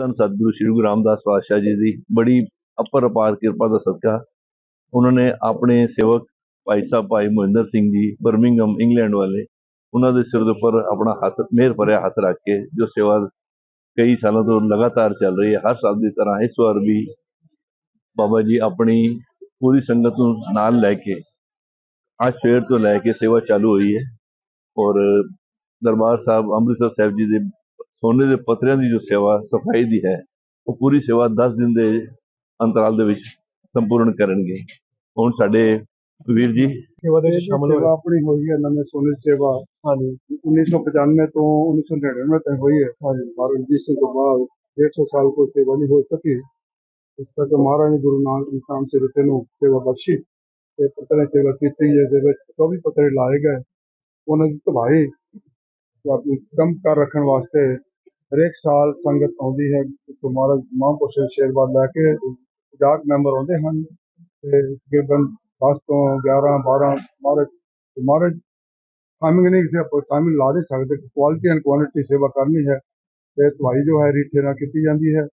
ਧੰਨ ਸਤਿਗੁਰੂ ਸ੍ਰੀ ਗੁਰੂ ਰਾਮਦਾਸ ਪਾਤਸ਼ਾਹ ਜੀ ਦੀ ਬੜੀ ਅਪਰ ਅਪਾਰ ਕਿਰਪਾ ਦਾ ਸਦਕਾ। ਉਹਨਾਂ ਨੇ ਆਪਣੇ ਸੇਵਕ ਭਾਈ ਸਾਹਿਬ ਭਾਈ ਮਹਿੰਦਰ ਸਿੰਘ ਜੀ ਬਰਮਿੰਗਮ ਇੰਗਲੈਂਡ ਵਾਲੇ, ਉਹਨਾਂ ਦੇ ਸਿਰ ਦੇ ਉੱਪਰ ਆਪਣਾ ਹੱਥ ਮਿਹਰ ਭਰਿਆ ਹੱਥ ਰੱਖ ਕੇ, ਜੋ ਸੇਵਾ ਕਈ ਸਾਲਾਂ ਤੋਂ ਲਗਾਤਾਰ ਚੱਲ ਰਹੀ ਹੈ, ਹਰ ਸਾਲ ਦੀ ਤਰ੍ਹਾਂ ਇਸ ਵਾਰ ਵੀ ਬਾਬਾ ਜੀ ਆਪਣੀ ਪੂਰੀ ਸੰਗਤ ਨੂੰ ਨਾਲ ਲੈ ਕੇ, ਅੱਜ ਸਵੇਰ ਤੋਂ ਲੈ ਕੇ ਸੇਵਾ ਚਾਲੂ ਹੋਈ ਹੈ। ਔਰ ਦਰਬਾਰ ਸਾਹਿਬ ਅੰਮ੍ਰਿਤਸਰ ਸਾਹਿਬ ਜੀ ਦੇ ਸੋਨੇ ਦੇ ਪੱਤਰਿਆਂ ਦੀ ਜੋ ਸੇਵਾ ਸਫ਼ਾਈ ਦੀ ਹੈ ਉਹ ਪੂਰੀ ਸੇਵਾ 10 ਦਿਨ ਦੇ ਅੰਤਰਾਲ ਦੇ ਵਿੱਚ ਸੰਪੂਰਨ ਕਰਨਗੇ। ਹੁਣ ਸਾਡੇ ਵੀਰ ਜੀ ਸੇਵਾ ਦੇ ਸ਼ਾਮਲ ਹੋਏ। ਆਪਣੀ ਹੋਈ ਹੈ ਨਵੇਂ ਸੋਨੇ ਦੀ ਸੇਵਾ। ਹਾਂਜੀ। 1995 ਤੋਂ 1999 ਤੱਕ ਹੋਈ ਹੈ। ਹਾਂਜੀ। ਮਹਾਰਾਜ ਰਣਜੀਤ ਸਿੰਘ ਤੋਂ ਬਾਅਦ 150 ਸਾਲ ਕੋਈ ਸੇਵਾ ਨਹੀਂ ਹੋ ਸਕੀ। ਇਸ ਕਰਕੇ ਮਹਾਰਾਜ ਗੁਰੂ ਨਾਨਕ ਇਨਸਾਨ ਸਿਰਤੇ ਨੂੰ ਸੇਵਾ ਬਖਸ਼ੀ ਤੇ ਪਤਰੇ ਸੇਵਾ ਕੀਤੀ। ਜਿਹਦੇ ਵਿੱਚ 24 ਪਤਰੇ ਲਾਏ ਗਏ। ਉਹਨਾਂ ਦੀ ਧਵਾਈ ਤੇ ਆਪਣੀ ਕੰਮ ਕਰ ਰੱਖਣ ਵਾਸਤੇ ਹਰੇਕ ਸਾਲ ਸੰਗਤ ਆਉਂਦੀ ਹੈ ਤੇ ਮਹਾਰਾਜ ਮਹਾਂਪੁਰਸ਼ ਦੇ ਆਸ਼ੀਰਵਾਦ ਲੈ ਕੇ 50 ਮੈਂਬਰ ਆਉਂਦੇ ਹਨ ਤੇ ਤਕਰੀਬਨ 10 ਤੋਂ 11 12 ਮਹਾਰਾਜ ਤੇ ਮਹਾਰਾਜ ਟਾਈਮਿੰਗ ਨਹੀਂ ਕਿਸੇ ਆਪਾਂ ਟਾਈਮਿੰਗ ਲਾ ਨਹੀਂ ਸਕਦੇ ਕੁਆਲਿਟੀ ਐਂਡ ਕੁਆਂਟੀਟੀ ਸੇਵਾ ਕਰਨੀ ਹੈ ਤੇ ਦਵਾਈ ਜੋ ਹੈ ਰੀਠੇ ਨਾਲ ਕੀਤੀ ਜਾਂਦੀ ਹੈ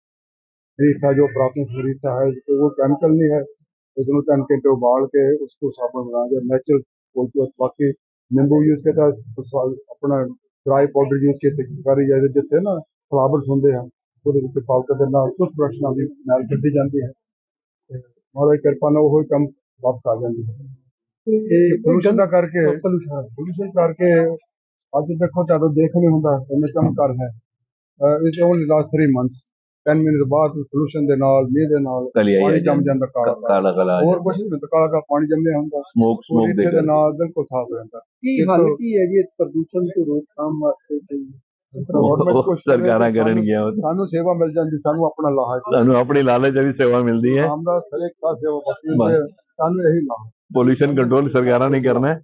ਰੀਠਾ ਜੋ ਪ੍ਰਾਪਤ ਰੀਠਾ है तो वो केमिकल नहीं है इसमें तीन घंटे उबाल के उसको साबुन बना के नेचुरल बोलते बाकी नींबू यूज करता अपना ਡਰਾਈ ਪਾਊਡਰ ਯੂਜ਼ ਕੀਤੇ ਕਰੀ ਜਾਂਦੇ ਜਿੱਥੇ ਨਾ ਫਲਾਵਰਸ ਹੁੰਦੇ ਹਨ ਉਹਦੇ ਵਿੱਚ ਪਾਊਡਰ ਦੇ ਨਾਲ ਟੁੱਥ ਬ੍ਰਸ਼ ਵੀ ਨਾਲ ਕੱਢੀ ਜਾਂਦੀ ਹੈ। ਮਹਾਰਾਜ ਕਿਰਪਾ ਨਾਲ ਉਹ ਕੰਮ ਵਾਪਸ ਆ ਜਾਂਦੀ ਹੈ ਇਹ pollution ਦਾ ਕਰਕੇ pollution ਕਰਕੇ ਅੱਜ ਦੇਖੋ ਤੁਹਾਨੂੰ ਦੇਖ ਨਹੀਂ ਹੁੰਦਾ ਇੰਨੇ ਚਮਕਾਰ ਹੈ। ਇਸ ਓਨਲੀ ਲਾਸਟ 3 ਮੰਥਸ 10 ਮਿੰਟ ਬਾਅਦ pollution ਦੇ ਨਾਲ ਮੀਂਹ ਦੇ ਨਾਲ ਕਲੀ ਪਾਣੀ ਹੈ ਜੰਮ ਜਾਂਦਾ ਕਾਲਾ ਕਾਲਾ। ਕਾਲਾ ਹੋਰ ਕੁਝ ਨਹੀਂ ਹੁੰਦਾ, ਕਾਲਾ ਕਾਲਾ ਪਾਣੀ ਜੰਮਿਆ ਹੁੰਦਾ। ਸਮੋਕ ਸਮੋਕ ਦੇ ਕਰਕੇ। ਨਾਲ ਬਿਲਕੁਲ ਸਾਫ਼ ਹੋ ਜਾਂਦਾ। ਕੀ ਹੱਲ ਕੀ ਹੈ ਜੀ ਇਸ ਪ੍ਰਦੂਸ਼ਣ ਤੋਂ ਰੋਕਥਾਮ ਵਾਸਤੇ ਕੋਈ ਸਰਕਾਰਾਂ ਕਰਨਗੀਆਂ। ਸਾਨੂੰ ਸੇਵਾ ਮਿਲ ਜਾਂਦੀ ਸਾਨੂੰ ਆਪਣਾ ਲਾਹਾ ਸਾਨੂੰ ਆਪਣੀ ਲਾਲਚ ਵੀ ਸੇਵਾ ਮਿਲਦੀ ਹੈ। ਸੇਵਾ ਬਖਸ਼ੀ ਸਾਨੂੰ ਇਹੀ ਲਾਹਾ ਪੋਲੂਸ਼ਨ ਕੰਟਰੋਲ ਸਰਕਾਰਾਂ ਨੇ ਕਰਨਾ ਹੈ।